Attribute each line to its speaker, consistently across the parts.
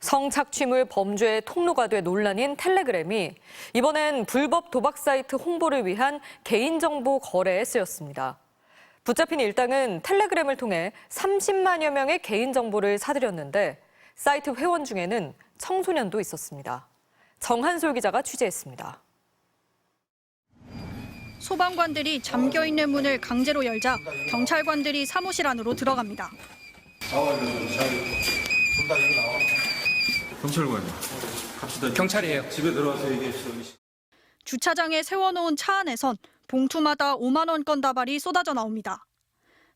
Speaker 1: 성착취물 범죄의 통로가 돼 논란인 텔레그램이 이번엔 불법 도박 사이트 홍보를 위한 개인정보 거래에 쓰였습니다. 붙잡힌 일당은 텔레그램을 통해 30만여 명의 개인정보를 사들였는데 사이트 회원 중에는 청소년도 있었습니다. 정한솔 기자가 취재했습니다.
Speaker 2: 소방관들이 잠겨 있는 문을 강제로 열자 경찰관들이 사무실 안으로 들어갑니다.
Speaker 3: 경찰관이요. 갑시다.
Speaker 4: 경찰이에요.
Speaker 3: 집에 들어와서 얘기했어.
Speaker 2: 주차장에 세워놓은 차 안에선 봉투마다 5만 원권 다발이 쏟아져 나옵니다.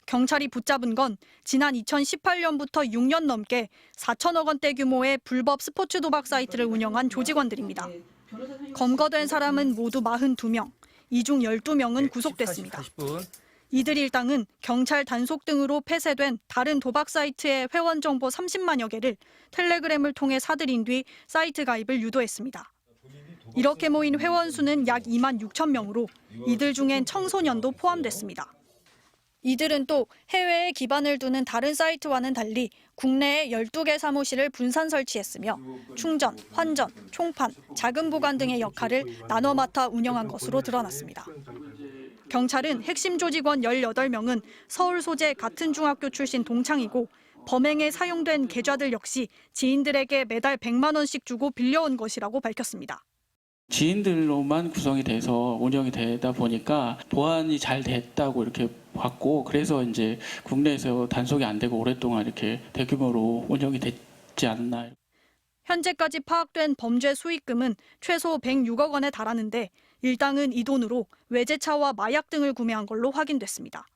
Speaker 2: 경찰이 붙잡은 건 지난 2018년부터 6년 넘게 4천억 원대 규모의 불법 스포츠 도박 사이트를 운영한 조직원들입니다. 검거된 사람은 모두 42명, 이 중 12명은 구속됐습니다.
Speaker 4: 40분.
Speaker 2: 이들 일당은 경찰 단속 등으로 폐쇄된 다른 도박 사이트의 회원 정보 30만여 개를 텔레그램을 통해 사들인 뒤 사이트 가입을 유도했습니다. 이렇게 모인 회원 수는 약 2만 6천 명으로 이들 중엔 청소년도 포함됐습니다. 이들은 또 해외에 기반을 두는 다른 사이트와는 달리 국내에 12개 사무실을 분산 설치했으며 충전, 환전, 총판, 자금 보관 등의 역할을 나눠 맡아 운영한 것으로 드러났습니다. 경찰은 핵심 조직원 18명은 서울 소재 같은 중학교 출신 동창이고 범행에 사용된 계좌들 역시 지인들에게 매달 100만 원씩 주고 빌려온 것이라고 밝혔습니다.
Speaker 5: 지인들로만 구성이 돼서 운영이 되다 보니까 보안이 잘 됐다고 이렇게 봤고 그래서 이제 국내에서 단속이 안 되고 오랫동안 이렇게 대규모로 운영이 됐지 않나.
Speaker 2: 현재까지 파악된 범죄 수익금은 최소 106억 원에 달하는데 일당은 이 돈으로 외제차와 마약 등을 구매한 걸로 확인됐습니다.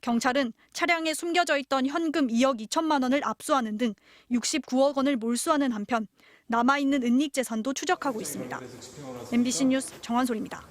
Speaker 2: 경찰은 차량에 숨겨져 있던 현금 2억 2천만 원을 압수하는 등 69억 원을 몰수하는 한편 남아있는 은닉 재산도 추적하고 있습니다. MBC 뉴스 정한솔입니다.